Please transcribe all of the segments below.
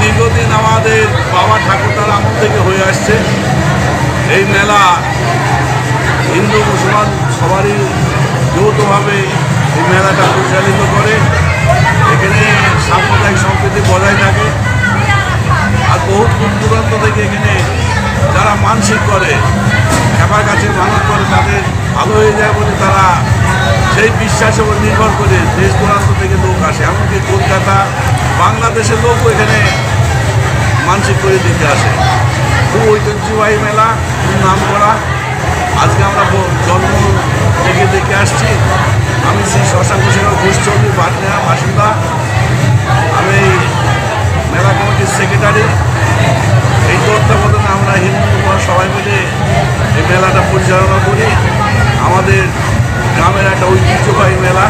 দীর্ঘদিন আমাদের বাবা ঠাকুরদার আমল থেকে হয়ে আসছে। এই মেলা হিন্দু, মুসলমান সবারই যৌথভাবে এই মেলাটা পরিচালিত করে। এখানে সাম্প্রদায়িক সম্প্রীতি বজায় থাকে। আর বহু দূর দূরান্ত থেকে এখানে যারা মানসিক করে, খেপার কাছে মানুষ করে, তাদের ভালো হয়ে যায় বলে তারা সেই বিশ্বাসের উপর নির্ভর করে দেশ দূরান্ত থেকে লোক আসে। এমনকি কলকাতা, বাংলাদেশের লোকও এখানে মানসিক করে দিতে আসে। খুব ঐতিহ্যবাহী মেলা নাম করা। আজকে আমরা জন্ম থেকে দেখে আসছি। আমি শ্রী শশাঙ্ক শেখর ঘোষ চৌধুরী বাটনা বাসিন্দা। আমি মেলা কমিটির সেক্রেটারি এই তত্ত্বাবধানে আমরা হিন্দু সবাই মিলে এই মেলাটা পরিচালনা করি। আমাদের গ্রামের একটা ঐতিহ্যবাহী মেলা।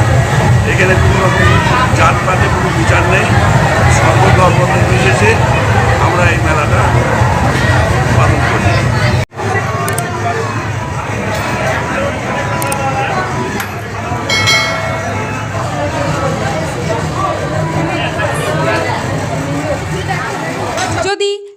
এখানে কোনো রকম জাতপাতে